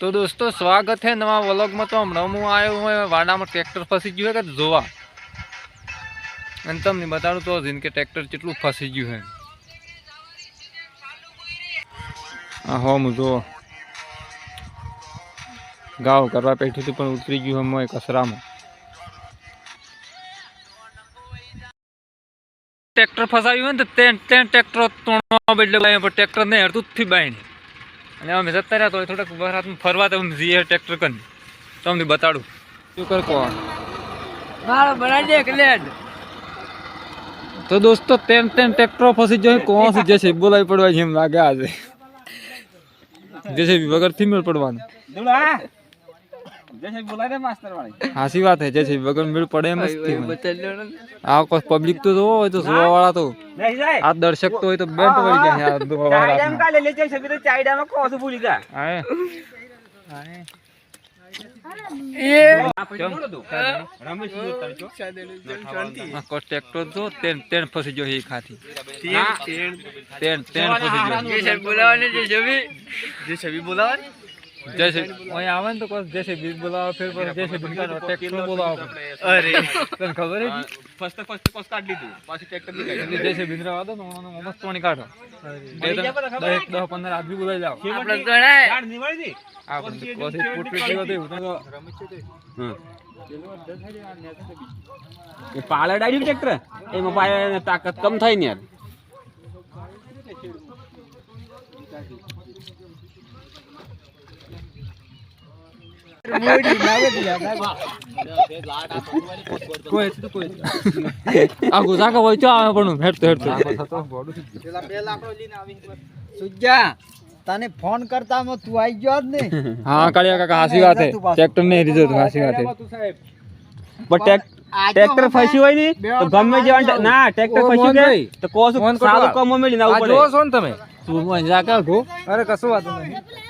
તો દોસ્તો, સ્વાગત છે નવા વ્લોગમાં. તો હમણાં હું આવ્યો હું વાડામાં ટ્રેક્ટર ફસી ગયું કે જોવા? અને તમને બતાડું તો જીન કે ટ્રેક્ટર કેટલું ફસી ગયું છે આ હો હું જો ગાવ કરવા પેઠું પણ ઉતરી ગયું હમ કસરામાં ટ્રેક્ટર ફસાયું હોય ને તો તે ટ્રેક્ટર ત્રણ બદલે ટ્રેક્ટર નહીં હરતું જ થી બાઈને. અને અમે જતા રહ્યા તો થોડાક વરાતમાં ફરવા તો અમે જઈએ ટ્રેક્ટર કરીને. તમને બતાડું. શું કર કોણ મારો બનાવી દે ક્લેડ તો દોસ્તો તેન તેન ટ્રેક્ટરો ફસી જાય કોણ છે જશે? બોલાવી પડવા જેમ લાગે આજે. જશે વગરથી મેળ પડવાનું હાસી વાત હે જશે વગર મેળ પડે એમ. આ કોઈ પબ્લિક તો જોવો હોય તો જોવા વાળા તો આ દર્શક તો હોય તો બેટ વળી જાય આ જોવા વાળા આય. આ કોઈ ટ્રેક્ટર જો તેન તેન ફસી ગયો એ ખાથી તેન તેન. ફસી ગયો જે. બોલાવાની જે છબી જે છબી બોલાવાની? જૈસે અહીં આવે ને તો કોઈ જૈસે બીજ બોલાવો ફેર પર જૈસે બીજ કાઢો ટ્રેક્ટર બોલાવો. અરે તને ખબર હે એટલે જૈસે બિંદ્રા વાદો ને ઓનો મસ્ત પાણી કાઢો. દસ દસ પંદર આદમી બોલાવી જાઓ. આપણે ગણાય. આપણે કોસ ફૂટ ફૂટ ગયો તો એવું તો. પાળા ડાડ્યું ટ્રેક્ટર એમાં પાયા તાકાત કમ થાય ને યાર. આ ગુસા કે વચ્ચે આવે પણ હેડતો હેડતો સુજા તને ફોન કરતા માં તું આવી ગયો જ ને હા કાળિયા કાકા હાસી વાત હે ટ્રેક્ટર ને રીજો તો હાસી વાત હે પણ ટ્રેક્ટર ફસ્યું હોય ને તો ગમે જવા ના ટ્રેક્ટર ફસ્યું કે તો કોશું સારું કમ મેળીને ઉપર પડે છો ને તમે તું મને જા ગો અરે કશું વાત નહીં.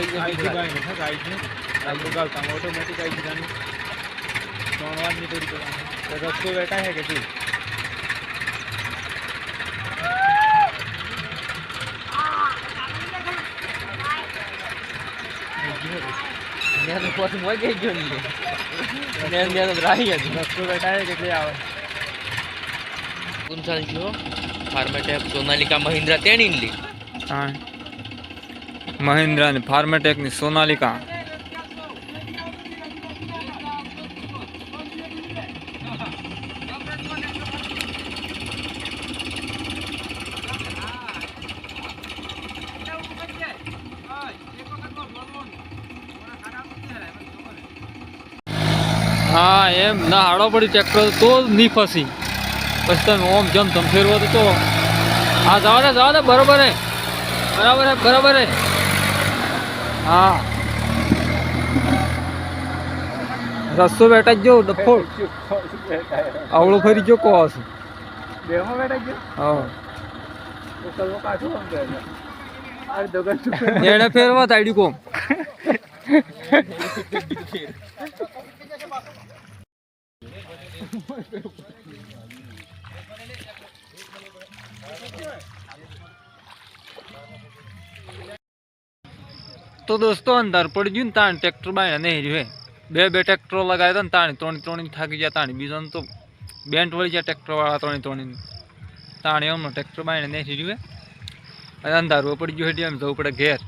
થઈ ગઈ આઈટી ગાય ને આઈટી આઈટી ગાવતા ઓટોમેટિક આઈટી ગાની ત્રણ વાર નીકળી તો રસ્તો બેઠા હે કે તું મેં તો પછી મોઈ ગઈ ગયો ને. મેં તો રાહી સોનાલિકા મહિન્દ્રા તેણીની હા. મહિન્દ્રા ફાર્મેટેકની સોનાલિકા. હા, એમ ના, હાડો પડી ટ્રેક્ટર તો નહીં ફસી. પછી તમે ઓમ જમ તમ ફેરવો તો. હા, જવા દે જવા દે, બરોબર હે. બરાબર હે બરાબર હે. હા. રસ્તો બેઠા જ ડફો. આવડો ફરી જો કહો છું. હા. એને ફેરવા તાડ્યું કોમ. તો દોસ્તો અંધાર પડી ગયું ને તાણ ટ્રેક્ટર બાય નહીં રહ્યું બે બે ટ્રેક્ટરો લગાવ્યા હતા ને તાણી ત્રણ ત્રણ થાકી ગયા તાણી. બીજો તો બેન્ટ વળી ગયા ટ્રેક્ટરવાળા ત્રણ ત્રણે તાણી એમનો ટ્રેક્ટર બાય નહીં રહ્યું અંધારું પડી ગયું હેઠી એમ જવું પડે ઘેર.